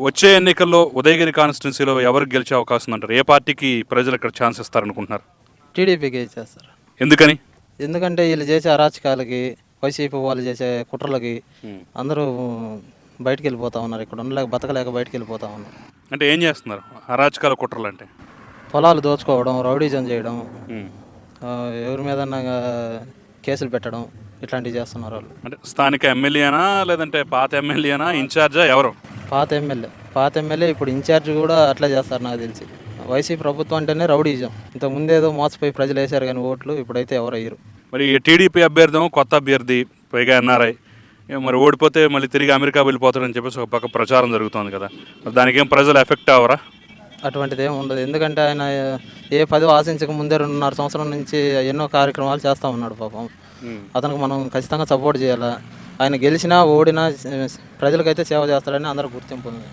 వచ్చే ఎన్నికల్లో ఉదయగిరి కాన్స్టిట్యున్సీలో ఎవరు గెలిచే అవకాశం ఉందంటారు ఏ పార్టీకి ప్రజలు ఇక్కడ ఛాన్స్ ఇస్తారనుకుంటున్నారు? టీడీపీకి ఇచ్చేస్తారు ఎందుకని? ఎందుకంటే వీళ్ళు చేసే అరాచకాలకి వైసీపీ వాళ్ళు చేసే కుట్రలకి అందరూ బయటికి వెళ్ళిపోతా ఉన్నారు ఇక్కడ ఉండలేక బతకలేక బయటికి వెళ్ళిపోతా ఉన్నారు. అంటే ఏం చేస్తున్నారు? అరాచకాల కుట్రలు అంటే? పొలాలు దోచుకోవడం రౌడీజం చేయడం ఆ, ఎవరి మీద కేసులు పెట్టడం ఇట్లాంటివి చేస్తున్నారు వాళ్ళు. అంటే స్థానిక ఎమ్మెల్యేనా లేదంటే పాత ఎమ్మెల్యేనా ఇన్ఛార్జా ఎవరు? పాత ఎమ్మెల్యే. పాత ఎమ్మెల్యే ఇప్పుడు ఇన్ఛార్జ్ కూడా అట్లే చేస్తారు నాకు తెలిసి. వైసీపీ ప్రభుత్వం అంటేనే రౌడీజం. ఇంత ముందేదో మోసపోయి ప్రజలు వేశారు కానీ ఓట్లు ఇప్పుడైతే ఎవరు అయ్యారు మరి టీడీపీ అభ్యర్థి కొత్త అభ్యర్థి పైగా ఎన్ఆర్ఐ. మరి ఓడిపోతే మళ్ళీ తిరిగి అమెరికా వెళ్ళిపోతాడని చెప్పేసి ఒక పక్క ప్రచారం జరుగుతోంది కదా. మరి దానికి ఏం ప్రజలు ఎఫెక్ట్ అవ్వరా? అటువంటిది ఏమి ఉండదు. ఎందుకంటే ఆయన ఏ పదవి ఆశించక ముందే రెండున్నర సంవత్సరం నుంచి ఎన్నో కార్యక్రమాలు చేస్తూ ఉన్నాడు పాపం. అతనికి మనం ఖచ్చితంగా సపోర్ట్ చేయాలా? ఆయన గెలిచినా ఓడినా ప్రజలకైతే సేవ చేస్తాడని అందరూ గుర్తింపు ఉంది.